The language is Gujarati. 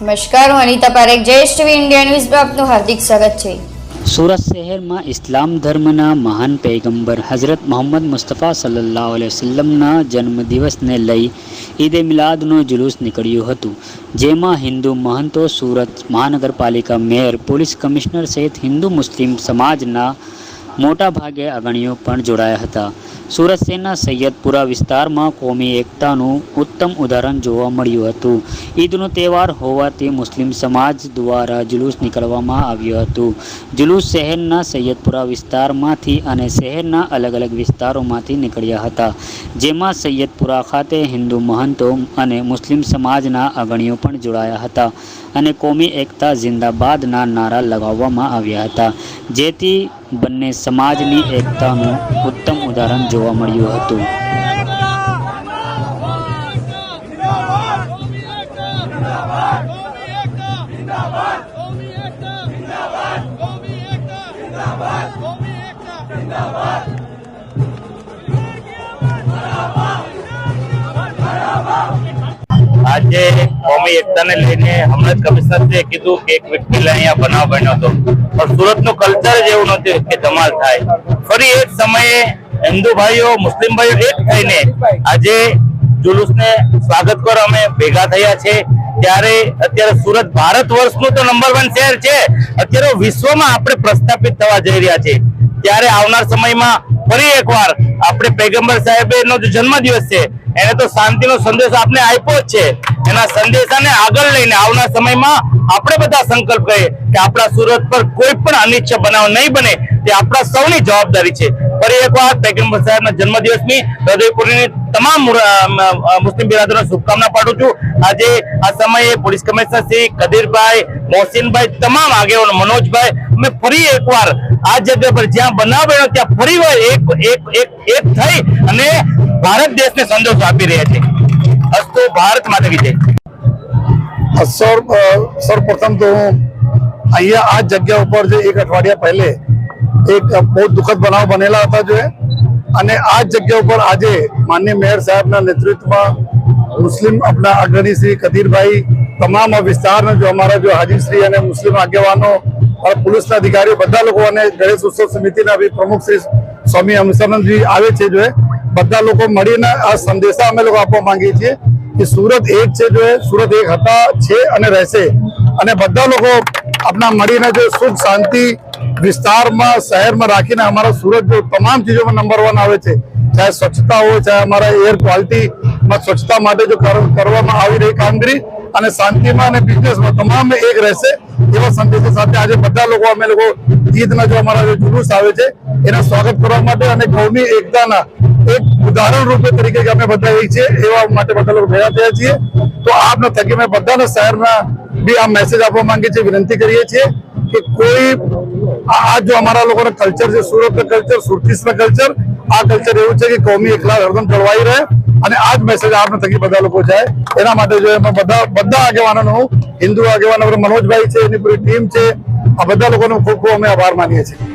નમસ્કાર, હું અનિતા પારેખ ટીવી ઇન્ડિયા ન્યૂઝમાં આપનું હાર્દિક સ્વાગત છે. સુરત શહેરમાં ઇસ્લામ ધર્મના મહાન પૈગંબર હઝરત મોહમ્મદ મુસ્તફા સલ્લાહ અલૈહિ વસલ્લમના જન્મદિવસને લઈ ઈદે મિલાદનું જુલુસ નીકળ્યું હતું, જેમાં હિન્દુ મહંતો સુરત મહાનગરપાલિકા મેયર, પોલીસ કમિશનર સહિત હિન્દુ મુસ્લિમ સમાજના મોટા ભાગે અગણીઓ પણ જોડાયા હતા. સુરત શહેરના સૈયદપુરા વિસ્તારમાં કોમી એકતાનું ઉત્તમ ઉદાહરણ જોવા મળ્યું હતું. ઈદનો તહેવાર હોવાથી મુસ્લિમ સમાજ દ્વારા જુલુસ નીકળવામાં આવ્યું હતું. જુલુસ શહેરના સૈયદપુરા વિસ્તારમાંથી અને શહેરના અલગ અલગ વિસ્તારોમાંથી નીકળ્યા હતા. જેમાં સૈયદપુરા ખાતે હિન્દુ મહંતો અને મુસ્લિમ સમાજના અગણીઓ પણ જોડાયા હતા અને કોમી એકતા જિંદાબાદના નારા લગાવવામાં આવ્યા હતા. જેથી બંને સમાજની એકતાનું ઉત્તમ ઉદાહરણ જોવા મળ્યું હતું. આજે કોમી એકતાને લઈને હમણાં જ કમિશનરે કીધું કે એક વ્યક્તિ અહીંયા બનાવ બન્યો હતો. પણ સુરતનું કલ્ચર જ એવું નથી કે ધમાલ થાય. ફરી એક સમયે હિન્દુ ભાઈઓ, મુસ્લિમ ભાઈઓ એક થઈને આજે જુલુસને સ્વાગત કરો, અમે ભેગા થયા છે. ત્યારે અત્યારે સુરત ભારત વર્ષનું તો નંબર વન શહેર છે. અત્યારે વિશ્વમાં આપણે પ્રસ્થાપિત થવા જઈ રહ્યા છે. ત્યારે આવનાર સમયમાં ફરી એકવાર આપણે પેગમ્બર સાહેબનો જે જન્મદિવસ છે. એને તો શાંતિનો સંદેશ આપને આપ્યો જ છે. એના સંદેશાને આગળ લઈને આવનાર સમયમાં આપણે બધા સંકલ્પ કરીએ કે આપણા સુરત પર કોઈ પણ અનિચ્છ બનાવ નહીં બને તે આપણા સૌની જવાબદારી છે. ફરી એકવાર પેગમ્બર સાહેબના જન્મદિવસની હૃદયપુરીની તમામ મુસ્લિમ બિરાદરોને શુભકામના પાઠવું છું. આજે આ સમયે પોલીસ કમિશનર શ્રી કદીરભાઈ, મોહસિનભાઈ તમામ આગેવાનો મનોજભાઈ, અમે ફરી એકવાર આ જગ્યા પર જ્યાં બનાવ ત્યાં ફરી વાર એક એક એક થઈ અને ભારત દેશને સંદેશો આપી રહ્યા છે. અસ્તુ ભારત માતા વિજય જય સર સર્વપ્રથમ તો હું અહીંયા આ જગ્યા ઉપર જે એક અઠવાડિયા પહેલે એક બહુ દુઃખદ બનાવ બનેલા હતા જો અને આ જગ્યા ઉપર આજે માનનીય મેયર સાહેબના નેતૃત્વમાં મુસ્લિમ આપણા અગ્રણી શ્રી કદીરભાઈ તમામ વિસ્તારના જો અમારા જો હાજીશ્રી અને મુસ્લિમ આગેવાનો પોલીસના અધિકારીઓ બધા લોકો અને ગણેશ ઉત્સવ સમિતિના પ્રમુખ શ્રી સ્વામી અમસાનંદજી આવે છે જો. બધા લોકો મળીને આ સંદેશા અમે લોકો આપવા માંગીએ છીએ કે સુરત એક છે જો સુરત એક હતા, છે અને રહેશે. અને બધા લોકો આપણા મળીને જો સુખ, શાંતિ વિસ્તારમાં, શહેરમાં રાખીને અમારા સુરત જો તમામ ચીજોમાં નંબર વન આવે છે. ચાહે સ્વચ્છતા હોય, ચાહે અમારા એર ક્વોલિટીમાં સ્વચ્છતા માટે જો કરવામાં આવી રહી કામગીરી અને શાંતિમાં અને બિઝનેસમાં તમામ એક રહેશે, એવા સંદેશો સાથે આજે બધા લોકો, અમે લોકો ઈદના જો અમારા જે જુલુસ આવે છે, એના સ્વાગત કરવા માટે અને કોમી એકતાના એક ઉદાહરણ રૂપે તરીકે અમે બધા એક છીએ, એવા માટે બધા લોકો ભેગા થયા છીએ. તો આપના થકી અમે બધાના શહેરના બી આ મેસેજ આપવા માંગીએ છીએ, વિનંતી કરીએ છીએ કે કોઈ આ જો અમારા લોકોના કલ્ચર છે સુરત કલ્ચર સુરતીસના કલ્ચર આ કલ્ચર એવું છે કે કોમી એકલા હરદમ જળવાઈ રહે અને આ જ મેસેજ આપને થકી બધા લોકો જાય. એના માટે જો એમાં બધા બધા આગેવાનોનો હિન્દુ આગેવાનો મનોજભાઈ છે, એની પૂરી ટીમ છે, આ બધા લોકોનો ખૂબ ખૂબ અમે આભાર માનીએ છીએ.